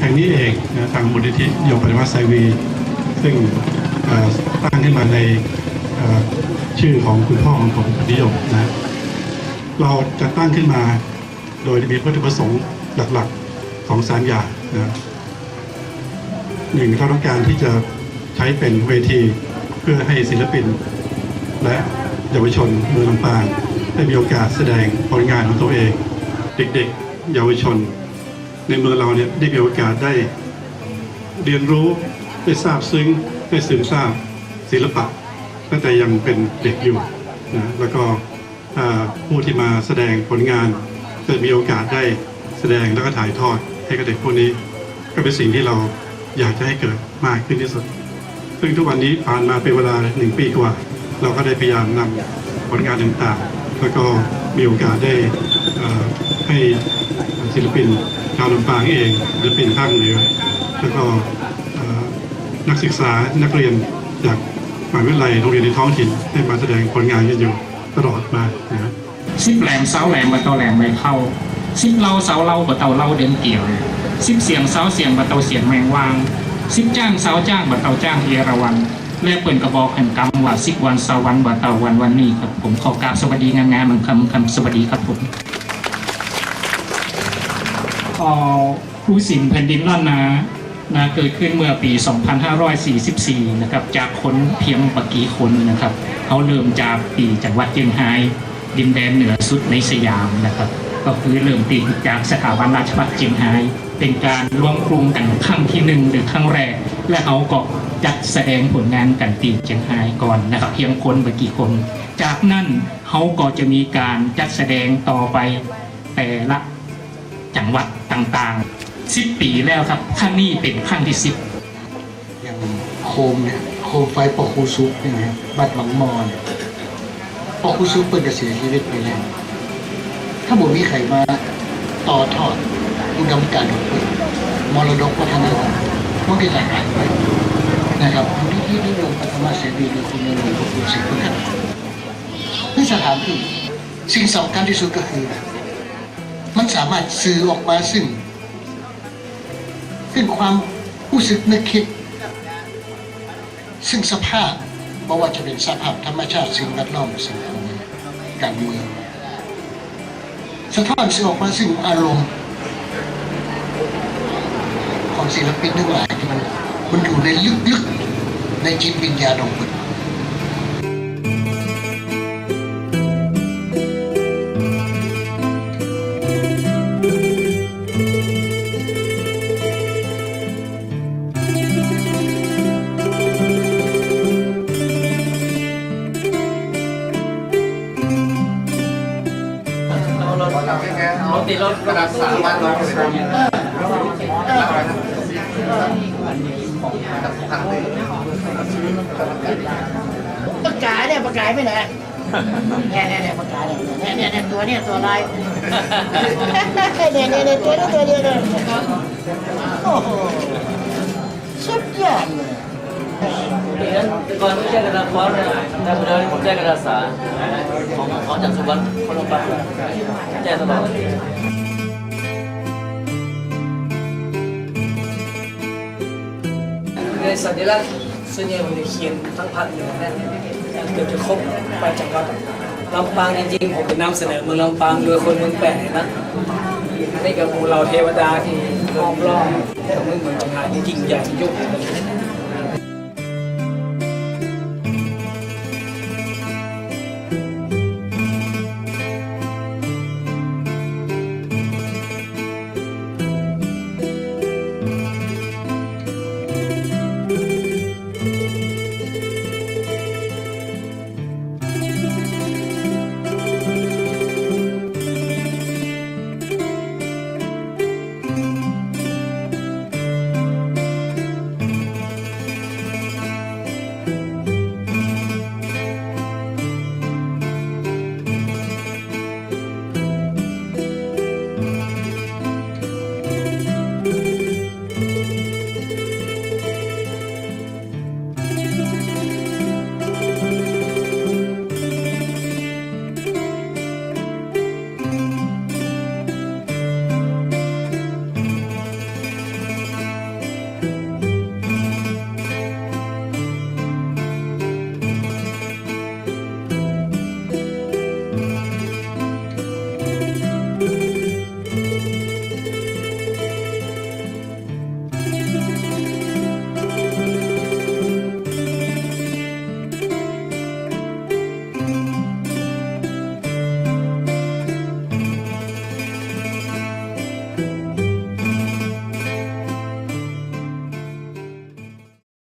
แห่งนี้เองนะทางมูลนิธิโยมปฏิวัติไซวี ซึ่งตั้งขึ้นมาในชื่อของคุณพ่อของผมนิยมนะเราจะตั้งขึ้นมาโดยมีวัตถุประสงค์หลักๆของสามอย่างนะหนึ่งเราต้องการที่จะใช้เป็นเวทีเพื่อให้ศิลปิน และเยาวชนเมืองลำปางได้มีโอกาสแสดงผลงานของตัวเอง เด็กๆ เยาวชน ในเมืองเราเนี่ยได้มีโอกาสได้เรียนรู้ได้ทราบซึ้งได้ซึมซาบศิลปะตั้งแต่ยังเป็นเด็กอยู่นะแล้วก็ผู้ที่มาแสดงผลงานจะมีโอกาสได้แสดงแล้วก็ถ่ายทอดให้กับเด็กพวกนี้ ก็เป็นสิ่งที่เราอยากจะให้เกิดมากขึ้นที่สุด ซึ่งทุกวันนี้ผ่านมาเป็นเวลาหนึ่งปีกว่า เราก็ได้พยายามนำผลงานต่างๆ แล้วก็มีโอกาสได้ให้ ศิลปินชาวลำปางเองศิลปินภาคเหนือแล้วก็นักศึกษานักเรียนจากมหาวิทยาลัยโรงเรียนในท้องถิ่นได้มาแสดงผลงานกันอยู่ตลอดมานะครับสิบแหลมเสาแหลมบะเตาแหลมไม่เข้าสิบเล่าเสาเล่าบะเตาเล่าเดินเกี่ยวสิบเสียงเสาเสียงบะเตาเสียงแมงวางสิบจ้างเสาจ้างบะเตาจ้างเอราวันและเปิ่นกระบอกแห่งกรรมว่าสิบวันเสาวันบะเตาวันวันนี้ครับผมขอกราบสวัสดีงานงานมันคำคำสวัสดีครับผม ผู้สินแผ่นดินล้านนานะเกิดขึ้นเมื่อปี 2544 นะครับ จากคนเพียงปกี่คนนะครับ เขาเริ่มจากปีจังหวัดเชียงรายดินแดนเหนือสุดในสยามนะครับ ก็คือเริ่มตีจากสถาบันราชภัฏเชียงรายเป็นการรวมกลุ่มกันครั้งที่หนึ่งหรือครั้งแรก และเขาก็จัดแสดงผลงานกันตีเชียงรายก่อนนะครับ เพียงคนไม่กี่คน จากนั้นเขาก็จะมีการจัดแสดงต่อไปแต่ละ จังหวัดต่างๆสิบปีแล้วครับครั้งนี้เป็นครั้งที่สิบอย่างโคมเนี่ยโคมไฟปอคูซุปเนี่ยนะครับบัตรหลังมอเนี่ยปอคูซุปเปิดจะเสียชีวิตไปแล้วถ้าบุมีใครมาต่อทอดอุดมการณ์ของเปิดมรดกวัฒนธรรมมันก็จะหายไปนะครับที่ที่นิยมปัทมาเสรีหรือคุณนิยมของคุณสิงห์พุทธในสถานที่สิ่งสำคัญที่สุดก็คือ มันสามารถสื่อออกมาซึ่ง ซึ่งความรู้สึกนึกคิด ซึ่งสภาพไม่ว่าจะเป็นสภาพธรรมชาติสิ่งแวดล้อมสิ่งของการเมืองสะท้อนสื่อออกมาซึ่งอารมณ์ ของศิลปินทั้งหลายที่มันมันอยู่ในลึกๆในจิตวิญญาณของคุ ณรถติดรถกระดาษสามวันลงไปเลยปากกาเนี่ยปากกาไปไหนเนี่ยเนี่ยเนี่ยปากกาเนี่ยเนี่ยเนี่ยเนี่ยตัวเนี่ยตัวลายเนี่ยเนี่ยเนี่ยตัวนี้ตัวเดียวเลยโอ้โหสุดยอดเลย แต่ก่อนไม่ใช่กระดาษฟอนต์นะแต่ปัจจุบันผมใช้กระดาษสาของของจากสุวรรณคนลงไปแจ้ตลอดในสัญลักษณ์ส่วนใหญ่ผมจะเขียนทั้งภาคเหนือนะเกือบจะครบไปจังหวัดลำปางจริงๆผมจะนำเสนอเมืองลำปางโดยคนเมืองแปะนะนี่กับหมู่เราเทวดาที่ล้อมรอบของเมืองเมืองต่างๆจริงใหญ่ยุค